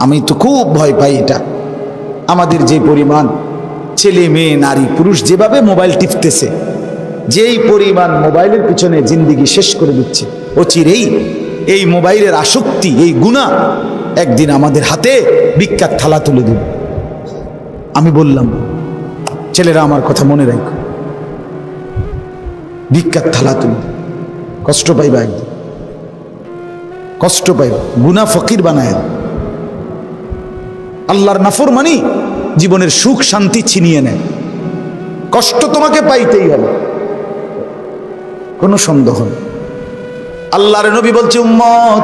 আমি তো খুব ভয় পাই এটা। আমাদের যে পরিমাণ ছেলে, মেয়ে, নারী, পুরুষ যেভাবে মোবাইল টিপতেছে, যেই পরিমাণ মোবাইলের পিছনে জিন্দিগি শেষ করে দিচ্ছে ও চিরেই এই মোবাইলের আসক্তি, এই গুণা একদিন আমাদের হাতে বিখ্যাত থালা তুলে দেবে। আমি বললাম, ছেলেরা আমার কথা মনে রাখ। ভিক্ষার থালা তুলে। কষ্ট পাইবা একদিন কষ্ট পাইবা গুনা ফকির বানায়। আল্লাহর নাফর মানি জীবনের সুখ, শান্তি ছিনিয়ে নেয়। কষ্ট তোমাকে পাইতেই হবে। কোনো সন্দেহ আল্লাহর নবী বলছে, উম্মত,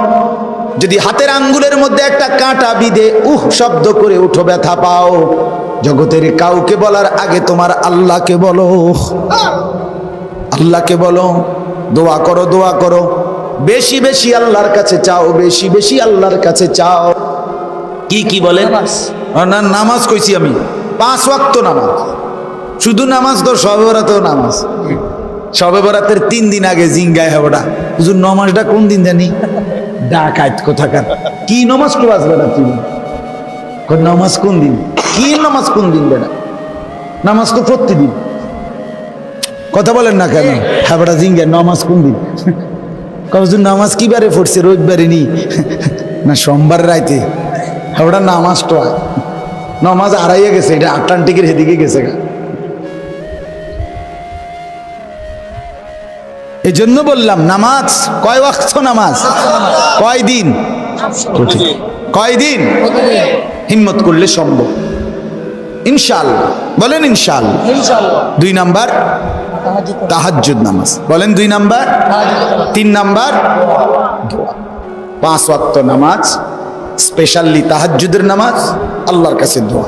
যদি হাতের আঙ্গুলের মধ্যে একটা কাঁটা বিদে উহ শব্দ করে উঠো ব্যথা পাও, জগতের কাউকে বলার আগে তোমার আল্লাহকে বলো। আল্লাহকে বলো, দোয়া করো দোয়া করো। বেশি বেশি আল্লাহর কাছে চাও, বেশি বেশি আল্লাহর কাছে চাও। কি কি বলে? না নামাজ কইছি আমি। পাঁচ ওয়াক্ত নামাজ। শুধু নামাজ তো সবে বরাতেও নামাজ। সবে বরাতের তিন দিন আগে জিঙ্গায় হবে ওটা হুজুর নমাজটা কোন দিন জানি? ডাকাত কোথাকার। কি নমাজ তো আসবে না তুমি? নমাজ কোন দিন? কি নামাজ কোন দিন বেটা নামাজ তো প্রতিদিন। কথা বলেন না কেন? হ্যাঁ বেটা জিঙ্গা নমাজ কোন দিন? কবজুর নামাজ কি বারে পড়ছে? রোজবারে নি। না সোমবার রাইতে। ওটা নামাজ হয়। নামাজ আড়াইয়ে গেছে, এটা আটলান্টিকের হেদিকে গেছে গা। এই জন্য বললাম, নামাজ, কয় ওয়াক্ত নামাজ? কয় দিন? কয় দিন? হিম্মত করলে সম্ভব। ইনশাআল্লাহ। বলেন ইনশাআল্লাহ। দুই নাম্বার, তাহাজ্জুদ নামাজ। বলেন দুই নাম্বার, তিন নাম্বার। পাঁচ ওয়াক্ত নামাজ। স্পেশালি তাহাজ্জুদের নামাজ, আল্লাহর কাছে দোয়া।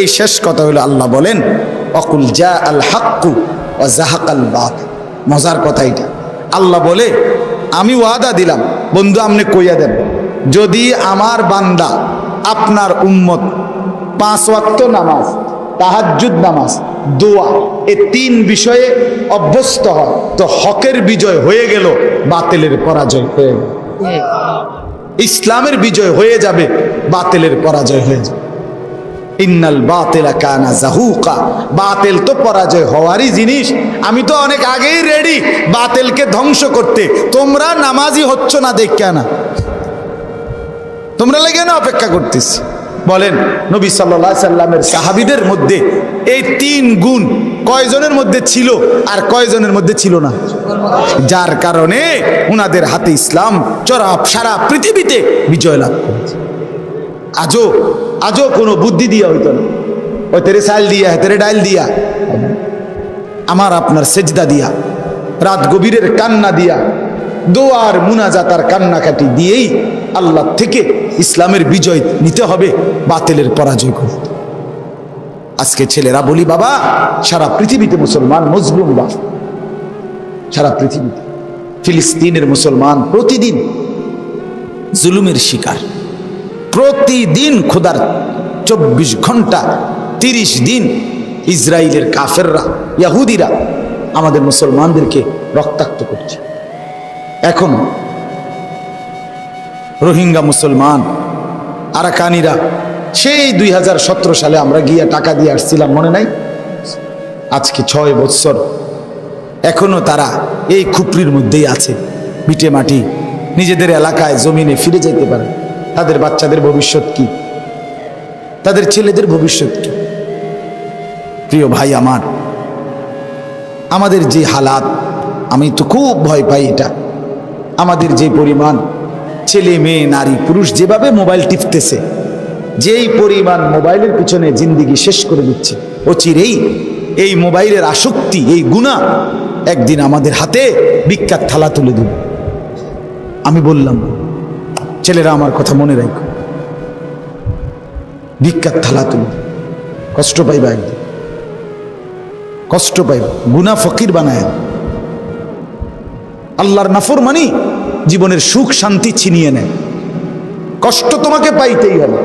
এই শেষ কথা হলো আল্লাহ বলেন, অকুল জা আল হাক্কু ও জাহাকাল বাদ মজার কথা এটা। আল্লাহ বলে, আমি ওয়াদা দিলাম, বন্ধু আপনি কইয়া দেন, যদি আমার বান্দা আপনার উম্মত পাঁচ ওয়াক্ত নামাজ, তাহাজ্জুদ নামাজ, দোয়া, এ তিন বিষয়ে অভ্যস্ত হয়, তো হকের বিজয় হয়ে গেল, বাতিলের পরাজয় হয়ে গেল। ইসলামের বিজয় হয়ে যাবে, বাতেলের পরাজয় হয়ে যাবে। ইন্নাল বাতেলা কানা জাহুকা, বাতেল তো পরাজয় হওয়ারই জিনিস। আমি তো অনেক আগেই রেডি বাতেলকে ধ্বংস করতে। তোমরা নামাজি হচ্ছ না দেখ না। তোমরা লেগে না অপেক্ষা করতেছি। বলেন, নবী সাল্লাহ সাল্লামের সাহাবিদের মধ্যে এই তিন গুণ কয়জনের মধ্যে ছিল আর কয়জনের মধ্যে ছিল না? যার কারণে উনাদের হাতে ইসলাম চরা সারা পৃথিবীতে বিজয় লাভ করেছে। আজও আজও কোনো বুদ্ধি দিয়া হইতো না। ওই তেরে চাল দিয়া, তেরে ডাইল দিয়া। আমার আপনার সেজদা দিয়া, রাত গভীরের কান্না দিয়া, দোয়ার মুনাজাতার কান্নাকাটি দিয়েই আল্লাহ থেকে ইসলামের বিজয় নিতে হবে, বাতিলের পরাজয় করতে আজকে ছেলেরা বলি, বাবা, সারা পৃথিবীতে মুসলমান মজলুম বা সারা পৃথিবীতে। ফিলিস্তিনের মুসলমান প্রতিদিন জুলুমের শিকার। প্রতিদিন খোদার চব্বিশ ঘণ্টা, তিরিশ দিন ইসরায়েলের কাফেররা, ইয়াহুদিরা আমাদের মুসলমানদেরকে রক্তাক্ত করছে। এখন রোহিঙ্গা মুসলমান, আরাকানিরা, সেই দুই হাজার সতেরো সালে আমরা গিয়ে টাকা দিয়ে আসছিলাম, মনে নাই? আজকে ছয় বৎসর, এখনও তারা এই খুপড়ির মধ্যেই আছে ভিটে মাটি, নিজেদের এলাকায় জমিনে ফিরে যেতে পারে। তাদের বাচ্চাদের ভবিষ্যৎ কি? তাদের ছেলেদের ভবিষ্যৎ কি? প্রিয় ভাই আমার, আমাদের যে হালাত, আমি তো খুব ভয় পাই এটা। আমাদের যে পরিমাণ ছেলে, মেয়ে, নারী, পুরুষ যেভাবে মোবাইল টিপতেছে, যেই পরিমাণ মোবাইলের পিছনে জিন্দিগি শেষ করে দিচ্ছে ও চিরেই এই মোবাইলের আসক্তি, এই গুণা একদিন আমাদের হাতে বিখ্যাত থালা তুলে দেবে। আমি বললাম, ছেলেরা, আমার কথা মনে রাখো। বিখ্যাত থালা তুলে। কষ্ট পাইবা একদিন। কষ্ট পাইবা। গুনা ফকির বানায় আল্লাহর নাফর মানি জীবনের সুখ, শান্তি ছিনিয়ে নেয়। কষ্ট তোমাকে পাইতেই হবে।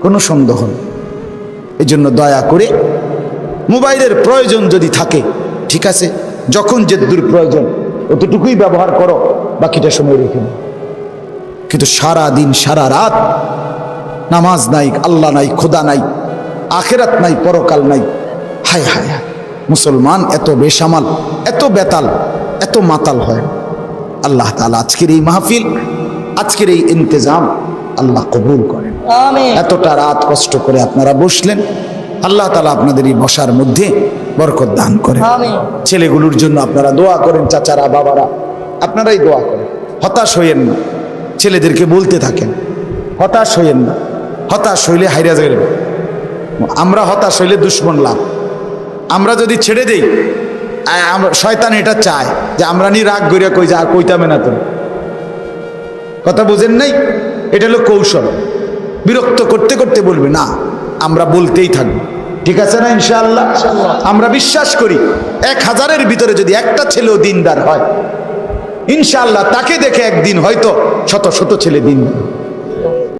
কোনো সন্দেহ নেই। এই জন্য দয়া করে মোবাইলের প্রয়োজন যদি থাকে, ঠিক আছে? যখন যে দূর প্রয়োজন, অতটুকুই ব্যবহার করো, বাকিটা সময় রেখে নাও কিন্তু সারা দিন, সারা রাত নামাজ নাই, আল্লাহ নাই, খোদা নাই, আখেরাত নাই, পরকাল নাই। হায় হায় হায়, মুসলমান এত বেসামাল, এত বেতাল, এত মাতাল হয়। আল্লাহ তালা আজকের এই মাহফিল আজকের এই ইন্তজাম আল্লাহ কবুল করেন। এতটা রাত কষ্ট করে আপনারা বসলেন আল্লাহ তালা আপনাদের এই বসার মধ্যে বরকত দান করেন। ছেলেগুলোর জন্য আপনারা দোয়া করেন চাচারা বাবারা আপনারাই দোয়া করেন। হতাশ হইয়েন না ছেলেদেরকে বলতে থাকেন হতাশ হইয়েন না হতাশ হইলে হাইরা যাবে আমরা হতাশ হইলে দুশ্মন লাভ। আমরা যদি ছেড়ে দেই আমরা শয়তান এটা চায় যে আমরা নি রাগ কইরা কই যা কইতামে না তো। কথা বুঝেন নাই? এটা হলো কৌশল। বিরক্ত করতে করতে বলবে না আমরা বলতেই থাকব। ঠিক আছে না ইনশাআল্লাহ। আমরা বিশ্বাস করি এক হাজারের ভিতরে যদি একটা ছেলেও দিনদার হয় ইনশাআল্লাহ তাকে দেখে একদিন হয়তো শত শত ছেলে দিনদার।